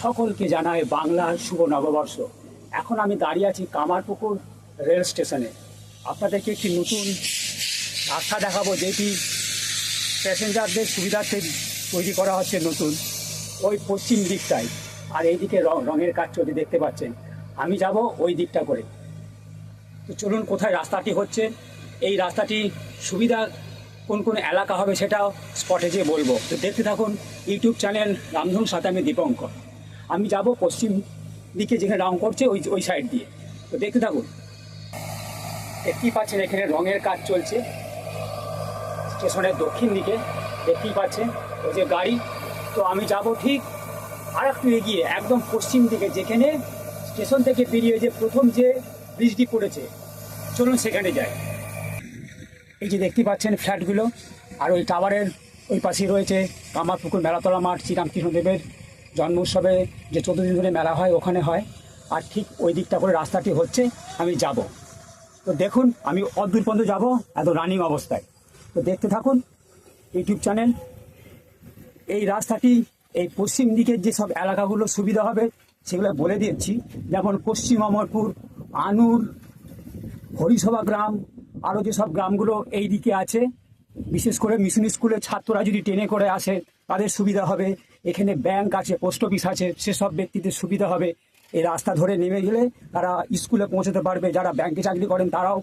সকলকে জানায় বাংলার শুভ নববর্ষ। এখন আমি দাঁড়িয়ে আছি কামারপুকুর রেল স্টেশনে। আপনাদেরকে একটি নতুন রাস্তা দেখাবো, যেটি প্যাসেঞ্জারদের সুবিধার্থে তৈরি করা হচ্ছে নতুন, ওই পশ্চিম দিকটায়। আর এইদিকে রঙের কাজ চলতে দেখতে পাচ্ছেন। আমি যাব ওই দিকটা করে। তো চলুন, কোথায় রাস্তাটি হচ্ছে? এই রাস্তাটি সুবিধা কোন কোন এলাকা হবে সেটাও স্পটে যেয়ে বলব। তো দেখতে থাকুন, ইউটিউব চ্যানেল রামধন সাথে আমি দীপঙ্কর। আমি যাব পশ্চিম দিকে যেখানে রং করছে, ওই ওই সাইড দিয়ে। তো দেখতে থাকুন। দেখতেই পাচ্ছেন এখানে রঙের কাজ চলছে। স্টেশনের দক্ষিণ দিকে দেখতেই পাচ্ছেন ওই যে গাড়ি। তো আমি যাব ঠিক আর একটু এগিয়ে, একদম পশ্চিম দিকে, যেখানে স্টেশন থেকে বেরিয়ে যে প্রথম যে ব্রিজটি পড়েছে। চলুন সেখানে যাই। এই যে দেখতে পাচ্ছেন ফ্ল্যাটগুলো আর ওই টাওয়ারের ওই পাশেই রয়েছে কামারপুকুর, মেলাতলা মাঠ, শ্রীরামকৃষ্ণদেবের জন্ম উৎসবে যে চোদ্দ দিন ধরে মেলা হয়, ওখানে হয়। আর ঠিক ওই দিকটা করে রাস্তাটি হচ্ছে, আমি যাব। তো দেখুন, আমি অদূর পর্যন্ত যাব, এত রানিং অবস্থায়। তো দেখতে থাকুন, ইউটিউব চ্যানেল এই রাস্তাটি, এই পশ্চিম দিকের যে সব এলাকাগুলো সুবিধা হবে, সেগুলো বলে দিচ্ছি। যেমন পশ্চিম অমরপুর, আনুর, হরিসভা গ্রাম, আরও যেসব গ্রামগুলো এই দিকে আছে বিশেষ করে মিশন স্কুলের ছাত্ররা যদি ট্রেনে করে আসে, তাদের সুবিধা হবে। এখানে ব্যাংক আছে পোস্ট অফিস আছে, সেসব ব্যক্তিদের সুবিধা হবে। এই রাস্তা ধরে নেমে গেলে তারা স্কুলে পৌঁছতে পারবে। যারা ব্যাংকে চাকরি করেন, তারাও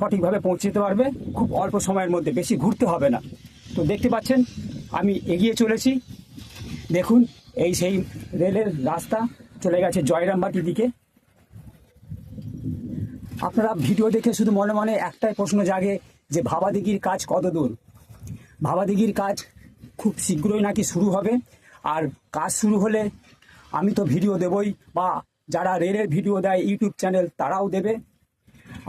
সঠিকভাবে পৌঁছে যেতে পারবে। খুব অল্প সময়ের মধ্যে, বেশি ঘুরতে হবে না। তো দেখতে পাচ্ছেন, আমি এগিয়ে চলেছি। দেখুন, এই সেই রেলের রাস্তা চলে গেছে জয়রামবাটির দিকে। আপনারা ভিডিও দেখে শুধু মনে মনে একটাই প্রশ্ন জাগে যে ভাবাদিঘির কাজ কত দূর ভাবাদিঘির কাজ খুব শীঘ্রই নাকি শুরু হবে। আর কাজ শুরু হলে আমি তো ভিডিও দেবই, বা যারা রেলের ভিডিও দেয়, ইউটিউব চ্যানেল, তারাও দেবে।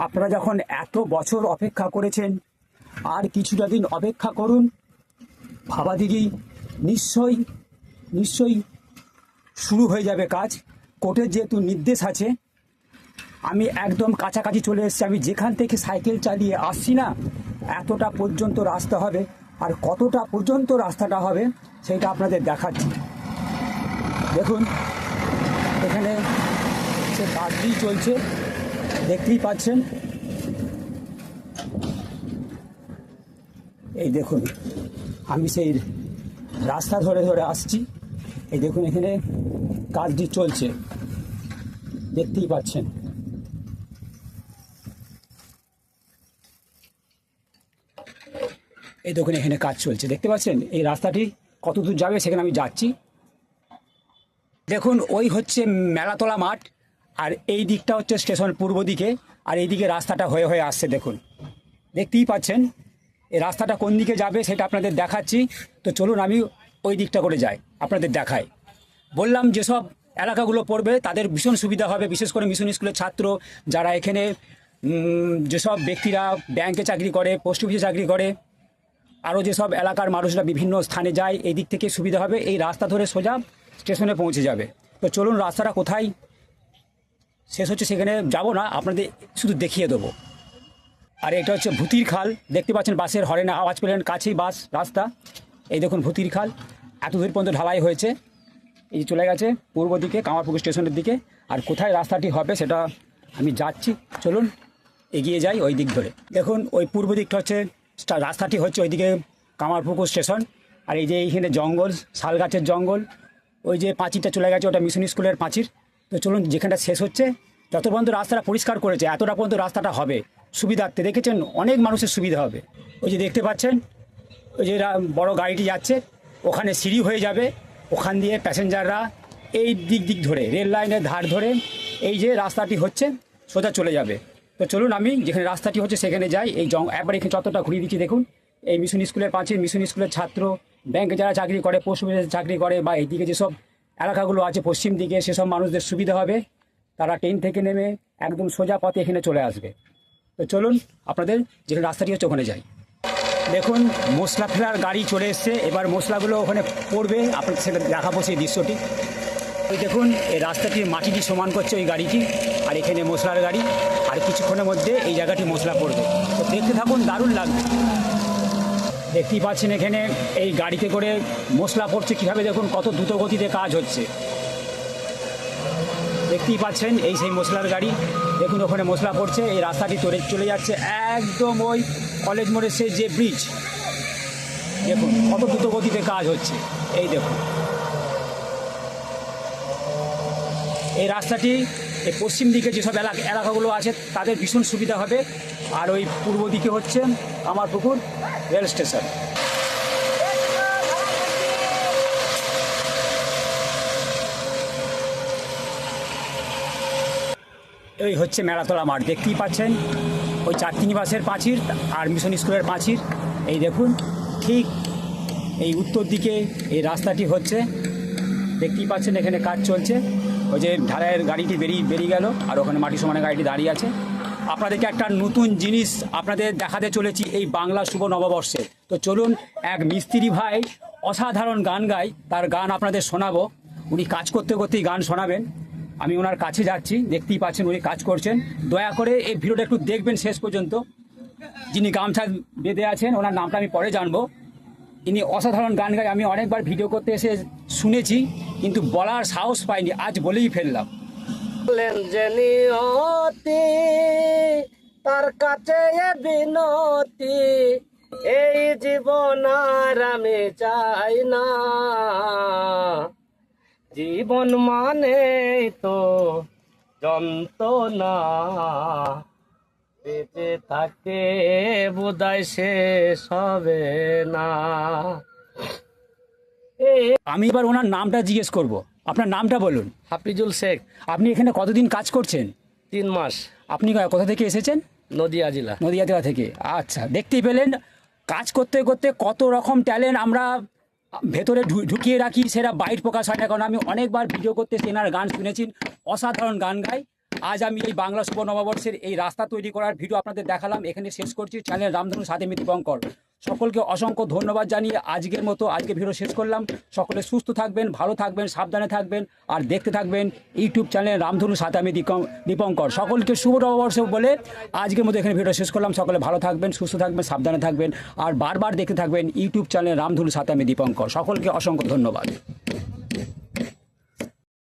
আপনারা যখন এত বছর অপেক্ষা করেছেন, আর কিছুটা দিন অপেক্ষা করুন। ভাবাদিঘি নিশ্চয়ই নিশ্চয়ই শুরু হয়ে যাবে কাজ। কোর্টের যেহেতু নির্দেশ আছে আমি একদম কাছাকাছি চলে এসেছি। আমি যেখান থেকে সাইকেল চালিয়ে আসছি না, এতটা পর্যন্ত রাস্তা হবে। আর কতটা পর্যন্ত রাস্তাটা হবে, সেটা আপনাদের দেখাচ্ছি। দেখুন, এখানে সে কাজটি চলছে, দেখতেই পাচ্ছেন। এই দেখুন, আমি সেই রাস্তা ধরে ধরে আসছি। এই দেখুন, এখানে কাজটি চলছে। দেখতেই পাচ্ছেন। এই দেখুন, এখানে কাজ চলছে। দেখতে পাচ্ছেন? এই রাস্তাটি কত দূর যাবে সেখানে আমি যাচ্ছি। দেখুন, ওই হচ্ছে মেলাতলা মাঠ, আর এই দিকটা হচ্ছে স্টেশন পূর্ব দিকে, আর এই দিকে রাস্তাটা হয়ে হয়ে আসছে, দেখুন। দেখতেই পাচ্ছেন? এই রাস্তাটা কোন দিকে যাবে সেটা আপনাদের দেখাচ্ছি। তো চলুন, আমি ওই দিকটা করে যাই, আপনাদের দেখাই। বললাম, যেসব এলাকাগুলো পড়বে, তাদের ভীষণ সুবিধা হবে। বিশেষ করে মিশন স্কুলের ছাত্র, যারা এখানে যেসব ব্যক্তিরা ব্যাংকে চাকরি করে, পোস্ট অফিসে চাকরি করে আরও যেসব এলাকার মানুষরা বিভিন্ন স্থানে যায়, এই দিক থেকে সুবিধা হবে, এই রাস্তা ধরে সোজা স্টেশনে পৌঁছে যাবে। তো চলুন রাস্তাটা কোথায়? শেষ হচ্ছে সেখানে যাব না, আপনাদের শুধু দেখিয়ে দেবো। আর, এটা হচ্ছে ভূতির খাল, দেখতে পাচ্ছেন বাসের হরেনে, আওয়াজ পেলেন কাছেই বাস, রাস্তা। এই দেখুন ভূতির খাল, এত দূর পর্যন্ত ঢালাই হয়েছে। এই চলে গেছে পূর্ব দিকে, কামারপুকুর স্টেশনের দিকে। আর কোথায় রাস্তাটি হবে সেটা আমি যাচ্ছি, চলুন এগিয়ে যাই ওই দিক ধরে। দেখুন, ওই পূর্ব দিকটা হচ্ছে রাস্তাটি হচ্ছে ওইদিকে কামারপুকুর স্টেশন। আর এই যে এইখানে জঙ্গল শাল গাছের জঙ্গল, ওই যে পাঁচিরটা চলে গেছে, ওটা মিশন স্কুলের পাঁচির। তো চলুন যেখানটা শেষ হচ্ছে, যত পর্যন্ত রাস্তাটা পরিষ্কার করেছে, এতটা পর্যন্ত রাস্তাটা হবে। সুবিধার্থে দেখেছেন অনেক মানুষের সুবিধা হবে। ওই যে দেখতে পাচ্ছেন, ওই যে বড় গাড়িটি যাচ্ছে, ওখানে সিঁড়ি হয়ে যাবে, ওখান দিয়ে প্যাসেঞ্জাররা এই দিক দিক ধরে, রেল লাইনের ধার ধরে এই যে রাস্তাটি হচ্ছে, সোজা চলে যাবে। তো চলুন আমি যেখানে রাস্তাটি হচ্ছে সেখানে যাই। এই জং, একবার এখানে চত্বরটা ঘুরিয়ে দিচ্ছি, দেখুন। এই মিশন স্কুলের পাঁচিল, মিশন স্কুলের ছাত্র, ব্যাংকে যারা চাকরি করে, পোস্ট অফিসে চাকরি করে, বা এইদিকে যেসব এলাকাগুলো আছে পশ্চিম দিকে, সেসব মানুষদের সুবিধা হবে। তারা ট্রেন থেকে নেমে একদম সোজা পথে এখানে চলে আসবে। তো চলুন, আপনাদের যেখানে রাস্তাটি হচ্ছে ওখানে যাই। দেখুন, মশলা ফেলার গাড়ি চলে এসছে। এবার মশলাগুলো ওখানে পড়বে। আপনাদের সেটা দেখাবো সেই দৃশ্যটি। ওই দেখুন, এই রাস্তাটি মাটিটি সমান করছে ওই গাড়িটি। আর এখানে মশলার গাড়ি, আর কিছুক্ষণের মধ্যে এই জায়গাটি মশলা পড়বে। তো দেখতে থাকুন, দারুণ লাগবে। দেখতেই পাচ্ছেন এখানে এই গাড়িতে করে মশলা পড়ছে। কীভাবে দেখুন, কত দ্রুত গতিতে কাজ হচ্ছে। দেখতেই পাচ্ছেন, এই সেই মশলার গাড়ি। দেখুন, ওখানে মশলা পড়ছে। এই রাস্তাটি চলে চলে যাচ্ছে একদম ওই কলেজ মোড়ের সেই যে ব্রিজ দেখুন, কত দ্রুত গতিতে কাজ হচ্ছে। এই দেখুন। এই রাস্তাটি এই পশ্চিম দিকে যেসব এলাকা এলাকাগুলো আছে, তাদের ভীষণ সুবিধা হবে। আর ওই পূর্ব দিকে হচ্ছে আমার পুকুর, রেল স্টেশন। এই হচ্ছে মেলাতলা মাঠ, দেখতেই পাচ্ছেন। ওই চারতিনিবাসের পাঁচির আর মিশন স্কুলের পাঁচির এই দেখুন, ঠিক এই উত্তর দিকে এই রাস্তাটি হচ্ছে। দেখতেই পাচ্ছেন এখানে কাজ চলছে। ওই যে ঢালাইয়ের গাড়িটি বেরিয়ে বেরিয়ে গেল, আর ওখানে মাটি সমানে গাড়িটি দাঁড়িয়ে আছে। আপনাদেরকে একটা নতুন জিনিস আপনাদের দেখাতে চলেছি এই বাংলা শুভ নববর্ষে। তো চলুন এক মিস্ত্রি ভাই অসাধারণ গান গায়, তার গান আপনাদের শোনাবো। উনি কাজ করতে করতেই গান শোনাবেন। আমি ওনার কাছে যাচ্ছি, দেখতেই পাচ্ছেন উনি কাজ করছেন। দয়া করে এই ভিডিওটা একটু দেখবেন শেষ পর্যন্ত। যিনি গামছা বেঁধে আছেন, ওনার নামটা আমি পরে জানব। ইনি অসাধারণ গান গায়, আমি অনেকবার ভিডিও করতে এসে শুনেছি, কিন্তু বলার সাহস পাইনি, আজ বলেই ফেললাম। তার কাছে বিনতি, এই জীবন আর আমি চাই না। জীবন মানে তো যন্ত্রণা। বেঁচে থাকে বোধহয় শেষ হবে না। আমি এবার ওনার নামটা জিজ্ঞেস করব। আপনার নামটা বলুন। হাফিজুল শেখ। আপনি এখানে কতদিন কাজ করছেন? তিন মাস। আপনি কোথা থেকে এসেছেন? নদিয়া জেলা। নদিয়া জেলা থেকে। আচ্ছা দেখতেই পেলেন কাজ করতে করতে কত রকম ট্যালেন্ট আমরা ভেতরে ঢুকিয়ে রাখি সেটা বাইট প্রকাশ হয় না। কারণ আমি অনেকবার ভিডিও করতে তেনার গান শুনেছি অসাধারণ গান গাই। আজ আমি এই বাংলা শুভ নববর্ষের এই রাস্তা তৈরি করার ভিডিও আপনাদের দেখালাম। এখানে শেষ করছি। চ্যানেল রামধনু সাথে মিতি বঙ্কর। সকলকে অসংখ্য ধন্যবাদ জানিয়ে আজকের মতো আজকে ভিডিও শেষ করলাম। সকলে সুস্থ থাকবেন, ভালো থাকবেন, সাবধানে থাকবেন আর দেখতে থাকবেন ইউটিউব চ্যানেল রামধনু সাথে আমি দীপং- দীপঙ্কর। সকলকে শুভ নববর্ষ বলে আজকের মতো এখানে ভিডিও শেষ করলাম। সকলে ভালো থাকবেন, সুস্থ থাকবেন, সাবধানে থাকবেন আর বারবার দেখতে থাকবেন ইউটিউব চ্যানেল রামধনু সাথে আমি দীপঙ্কর সকলকে অসংখ্য ধন্যবাদ।